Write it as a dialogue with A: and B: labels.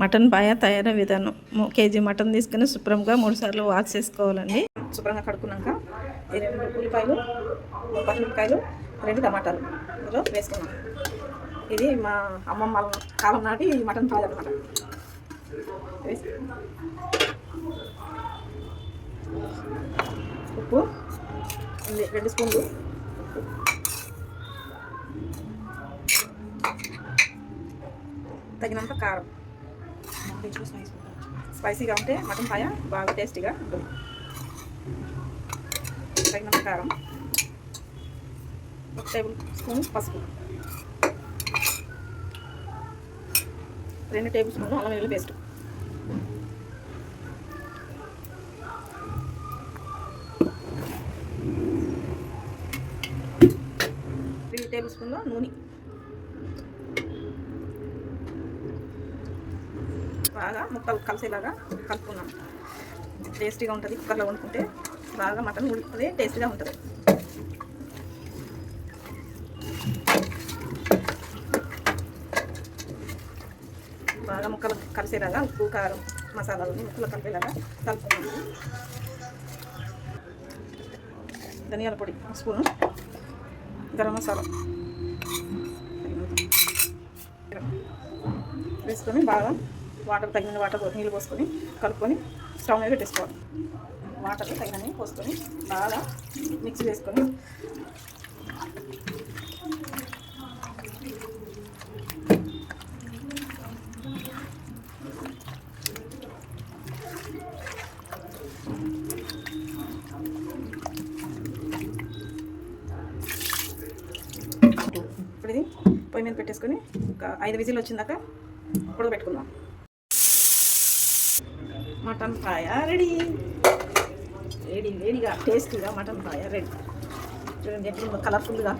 A: Mutton పాయ తయారీ విధానం. KG mutton తీసుకుని శుభ్రంగా మూడు సార్లు వాష్ చేసుకోవాలండి. శుభ్రంగా కడుక్కున్నాక ఈ రెండు ఉల్లిపాయలు పచ్చిమిరపకాయలు రెండు టమాటాలు ఇందులో వేసుకున్నాం ఇది మా అమ్మమ్మ కాలం నాటి మటన్ పాయ అనమాట. ఉప్పు ఉంది, రెండు స్పూన్లు తగినంత కారం. స్పైసీగా ఉంటే మటన్ పాయ బాగా టేస్టీగా ఉంటుంది. తగినంత కారం ఒక టేబుల్ స్పూన్ పసుపు రెండు టేబుల్ స్పూన్ అల్లం వెల్లుల్లి పేస్ట్. త్రీ టేబుల్ స్పూన్లో నూనె. బాగా ముక్కలు కలిసేలాగా కలుపుకున్నాం. టేస్టీగా ఉంటుంది కుక్కర్లో వండుకుంటే బాగా మటన్ ఉడుకుతుంది టేస్టీగా ఉంటుంది. బాగా ముక్కలు కలిసేలాగా ఉప్పు కారం మసాలాలు ముక్కలు కలిపేలాగా కలుపుకున్నాం. ధనియాల పొడి స్పూను గరం మసాలా. వేసుకొని బాగా వాటర్ తగిన వాటర్ నీళ్ళు పోసుకొని కలుపుకొని స్టవ్ మీద పెట్టేసుకోవాలి. వాటర్ తగినవి పోసుకొని బాగా మిక్స్ చేసుకొని ఇప్పుడు ఇది పొయ్యి మీద పెట్టేసుకొని ఒక ఐదు విజిల్ వచ్చిందాక ఇప్పుడు పెట్టుకుందాం మటన్ ఫ్రాయ రెడీ. వేడి వేడిగా టేస్టీగా మటన్ ఫ్రాయ రెడీ. చూడండి ఎట్లుందో కలర్ఫుల్గా